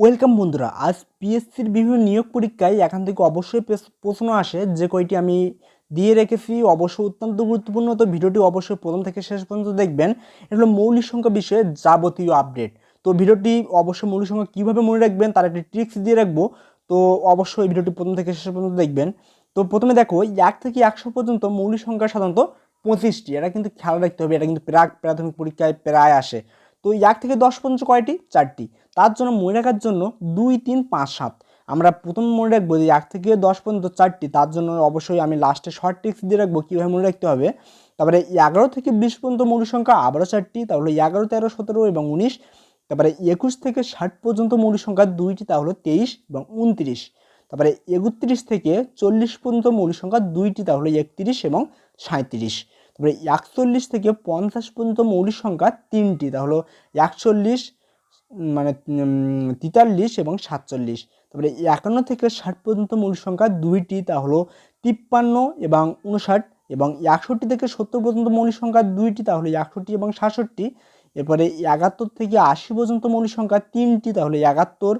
Welcome বন্ধুরা, আজ পিএসসির বিভিন্ন নিয়োগ পরীক্ষায় এখান থেকে অবশ্যই প্রশ্ন আসে, যে কয়টি আমি দিয়ে রেখেছি। অবশ্যই অত্যন্ত গুরুত্বপূর্ণ, তো ভিডিওটি অবশ্যই প্রথম থেকে শেষ পর্যন্ত দেখবেন। এটা হলো মৌলিক সংখ্যা বিষয়ে যাবতীয় আপডেট তো ভিডিওটি অবশ্যই মৌলিক সংখ্যা কীভাবে মনে রাখবেন, তার একটি ট্রিক্স দিয়ে রাখব। তো অবশ্যই ভিডিওটি প্রথম থেকে শেষ পর্যন্ত দেখবেন। তো প্রথমে দেখো, এক থেকে একশো পর্যন্ত মৌলিক সংখ্যা সাধারণত পঁচিশটি, এটা কিন্তু খেয়াল রাখতে হবে, এটা কিন্তু প্রাক, প্রাথমিক পরীক্ষায় প্রায় আসে। তো এক থেকে দশ পর্যন্ত কয়টি? চারটি। তার জন্য মনে রাখার জন্য দুই, তিন, পাঁচ, সাত। আমরা প্রথম মনে রাখব যে এক থেকে দশ পর্যন্ত চারটি, তার জন্য অবশ্যই আমি লাস্টে শর্ট টিক্স দিয়ে রাখব কীভাবে মনে রাখতে হবে। তারপরে এগারো থেকে বিশ পর্যন্ত মৌলিক সংখ্যা, আবারও চারটি, তাহলে এগারো, তেরো, সতেরো এবং উনিশ। তারপরে একুশ থেকে ষাট পর্যন্ত মৌলিক সংখ্যা দুইটি, তা হলো তেইশ এবং উনত্রিশ। তারপরে একত্রিশ থেকে চল্লিশ পর্যন্ত মৌলিক সংখ্যা দুইটি, তা হলো একত্রিশ এবং সাঁত্রিশ তারপরে একচল্লিশ থেকে পঞ্চাশ পর্যন্ত মৌলিক সংখ্যা তিনটি। তা হলো একচল্লিশ মানে তেতাল্লিশ এবং সাতচল্লিশ। তারপরে একান্ন থেকে ষাট পর্যন্ত মৌলিক সংখ্যা দুইটি, তা হলো তিপ্পান্ন এবং উনষাট এবং একষট্টি থেকে সত্তর পর্যন্ত মৌলিক সংখ্যা দুইটি, তা হলো একষট্টি এবং সাতষট্টি। এরপরে একাত্তর থেকে আশি পর্যন্ত মৌলিক সংখ্যা তিনটি তাহলে একাত্তর,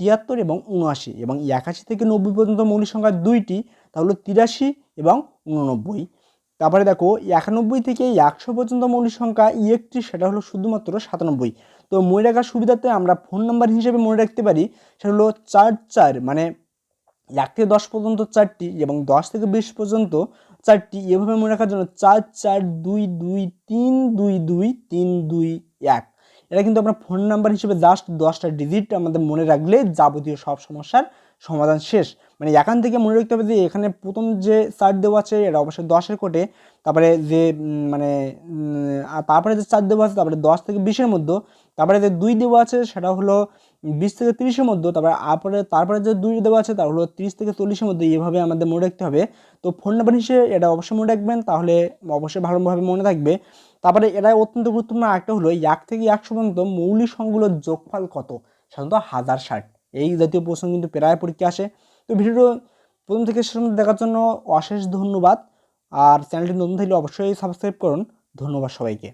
তিয়াত্তর এবং উনআশি এবং একাশি থেকে নব্বই পর্যন্ত মৌলিক সংখ্যা দুইটি তাহলে তিরাশি এবং উননব্বই। তারপরে দেখো, একানব্বই থেকে একশো পর্যন্ত মৌলিক সংখ্যা, একটি সেটা হলো শুধুমাত্র সাতানব্বই। তো মনে রাখার সুবিধাতে আমরা ফোন নাম্বার হিসেবে মনে রাখতে পারি, সেটা হলো চার চার মানে এক থেকে দশ পর্যন্ত চারটি এবং দশ থেকে বিশ পর্যন্ত চারটি। এভাবে মনে রাখার জন্য চার চার দুই দুই তিন দুই দুই তিন দুই এক। এটা কিন্তু আমরা ফোন নাম্বার হিসেবে জাস্ট দশটা ডিজিট আমাদের মনে রাখলে যাবতীয় সব সমস্যার সমাধান শেষ। মানে এখান থেকে মনে রাখতে হবে যে এখানে প্রথম যে চার দেওয়া আছে, এটা অবশ্যই দশের কোটে। তারপরে যে মানে তারপরে যে চার দেওয়া আছে, তারপরে দশ থেকে বিশের মধ্যে। তারপরে যে দুই দেওয়া আছে, সেটা হলো বিশ থেকে তিরিশের মধ্যে। তারপরে তারপরে তারপরে যে দুই দেওয়া আছে, তার হলো তিরিশ থেকে চল্লিশের মধ্যে। এভাবে আমাদের মনে রাখতে হবে। তো ফোন নাম্বার হিসেবে এটা অবশ্যই মনে রাখবেন, তাহলে অবশ্যই ভালোভাবে মনে থাকবে। তারপরে এটা অত্যন্ত গুরুত্বপূর্ণ একটা হলো, এক থেকে একশো পর্যন্ত মৌলিক সংখ্যাগুলোর যোগফল কত? সাধারণত হাজার ষাট। এই জাতীয় প্রশ্ন কিন্তু প্রায় পরীক্ষা আসে। তো ভিডিও প্রথম থেকে শেষ দেখার জন্য অশেষ ধন্যবাদ। আর চ্যানেলটি নতুন থাকলে অবশ্যই সাবস্ক্রাইব করুন। ধন্যবাদ সবাইকে।